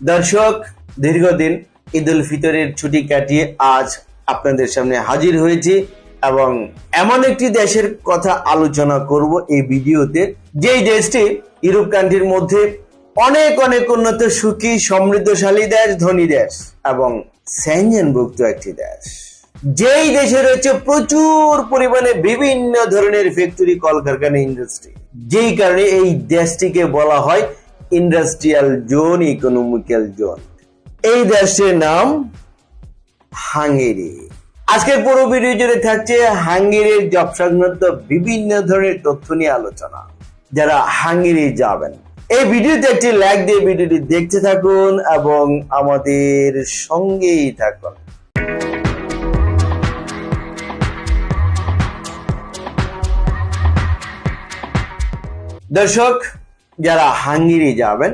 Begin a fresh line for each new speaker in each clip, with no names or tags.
দর্শক, দীর্ঘদিন ঈদ উল ফিতরের ছুটি কাটিয়ে আজ আপনাদের সামনে হাজির হয়েছি এবং এমন একটি দেশের কথা আলোচনা করব এই ভিডিওতে। যেই দেশটি ইউরোপ কান্ট্রির মধ্যে অনেক অনেক উন্নত, সুখী, সমৃদ্ধশালী দেশ, ধনী দেশ এবং স্যাঞ্জনভুক্ত একটি দেশ। যেই দেশে রয়েছে প্রচুর পরিমাণে বিভিন্ন ধরনের ফ্যাক্টরি কলকারখানা ইন্ডাস্ট্রি যেই কারণে এই দেশটিকে বলা হয় ইন্ডাস্ট্রিয়াল জোন, ইকোনমিক্যাল জোন। এই দেশটির নাম হাঙ্গেরি। আজকের পুরো ভিডিও জুড়ে থাকছে হাঙ্গেরির জব সংক্রান্ত বিভিন্ন ধরনের তথ্য নিয়ে আলোচনা। যারা হাঙ্গেরি যাবেন, এই ভিডিওতে একটি লাইক দিয়ে ভিডিওটি দেখতে থাকুন এবং আমাদের সঙ্গেই থাকুন। দর্শক যারা হাঙ্গেরি যাবেন,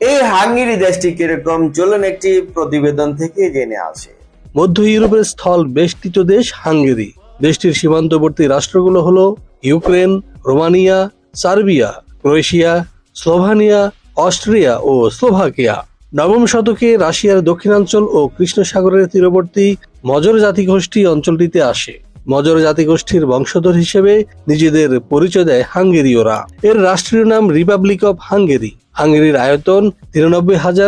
এই হাঙ্গেরি দেশটি কীরকম চলুন একটি প্রতিবেদন থেকে জেনে আসে।
মধ্য ইউরোপের স্থল বেষ্টিত দেশ হাঙ্গেরি। দেশটির সীমান্তবর্তী রাষ্ট্রগুলো হলো Ukraine, Romania, Serbia, Croatia, Slovenia, Austria ও স্লোভাকিয়া। নবম শতকে রাশিয়ার দক্ষিণাঞ্চল ও কৃষ্ণ সাগরের তীরবর্তী মজর জাতিগোষ্ঠী অঞ্চলটিতে আসে। মজর জাতিগোষ্ঠীর বংশধর হিসেবে নিজেদের পরিচয় দেয় হাঙ্গেরীয়রা। এর রাষ্ট্রীয় নাম রিপাবলিক অব হাঙ্গেরি। হাঙ্গেরির আয়তন তিরানব্বই হাজার